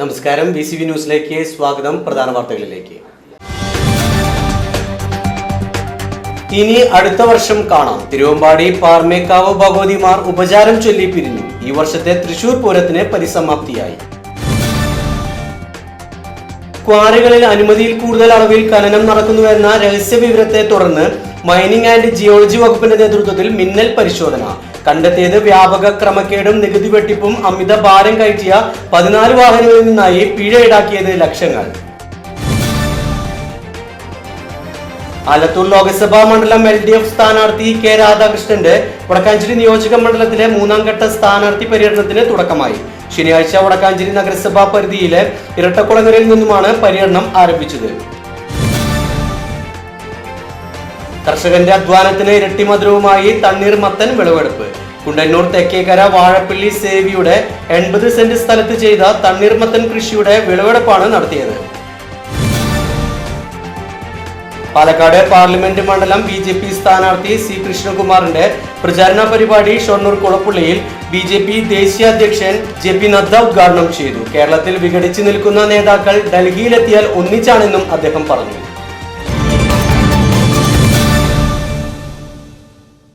നമസ്കാരം. B C V ന്യൂസിലേക്ക് സ്വാഗതം. പ്രധാന വാർത്തകളിലേക്ക്. ഇനി അടുത്ത വർഷം കാണാം. തിരുവമ്പാടി പാർമേക്കാവ് ഭഗവതിമാർ ഉപചാരം ചൊല്ലി പിരിഞ്ഞു. ഈ വർഷത്തെ തൃശൂർ പൂരത്തിന് പരിസമാപ്തിയായി. ക്വാറികളിൽ അനുമതിയിൽ കൂടുതൽ അളവിൽ ഖനനം നടക്കുന്നുവെന്ന രഹസ്യ വിവരത്തെ തുടർന്ന് മൈനിങ് ആൻഡ് ജിയോളജി വകുപ്പിന്റെ നേതൃത്വത്തിൽ മിന്നൽ പരിശോധന. കണ്ടെത്തിയത് വ്യാപക ക്രമക്കേടും നികുതി വെട്ടിപ്പും അമിത ഭാരം കയറ്റിയ പതിനാല് വാഹനങ്ങളിൽ നിന്നായി പിഴ ഈടാക്കിയത് ലക്ഷങ്ങൾ. ആലത്തൂർ ലോക്സഭാ മണ്ഡലം എൽ ഡി എഫ് സ്ഥാനാർത്ഥി കെ രാധാകൃഷ്ണന്റെ വടക്കാഞ്ചേരി നിയോജക മണ്ഡലത്തിലെ മൂന്നാം ഘട്ട സ്ഥാനാർത്ഥി പര്യടനത്തിന് തുടക്കമായി. ശനിയാഴ്ച വടക്കാഞ്ചേരി നഗരസഭാ പരിധിയിലെ ഇരട്ടക്കുളങ്ങരയിൽ നിന്നുമാണ് പര്യടനം ആരംഭിച്ചത്. കർഷകന്റെ അധ്വാനത്തിന് ഇരട്ടി മധുരവുമായി തണ്ണീർമത്തൻ വിളവെടുപ്പ്. കുണ്ടന്നൂർ തെക്കേക്കര വാഴപ്പള്ളി സേവിയുടെ എൺപത് സെന്റ് സ്ഥലത്ത് ചെയ്ത തണ്ണീർമത്തൻ കൃഷിയുടെ വിളവെടുപ്പാണ് നടത്തിയത്. പാലക്കാട് പാർലമെന്റ് മണ്ഡലം ബി ജെ പി സ്ഥാനാർത്ഥി സി കൃഷ്ണകുമാറിന്റെ പ്രചാരണ പരിപാടി ഷൊർണൂർ കുളപ്പുള്ളിയിൽ ബി ജെ പി ദേശീയ അധ്യക്ഷൻ ജെ പി നദ്ദ ഉദ്ഘാടനം ചെയ്തു. കേരളത്തിൽ വിഘടിച്ചു നിൽക്കുന്ന നേതാക്കൾ ഡൽഹിയിലെത്തിയാൽ ഒന്നിച്ചാണെന്നും അദ്ദേഹം പറഞ്ഞു.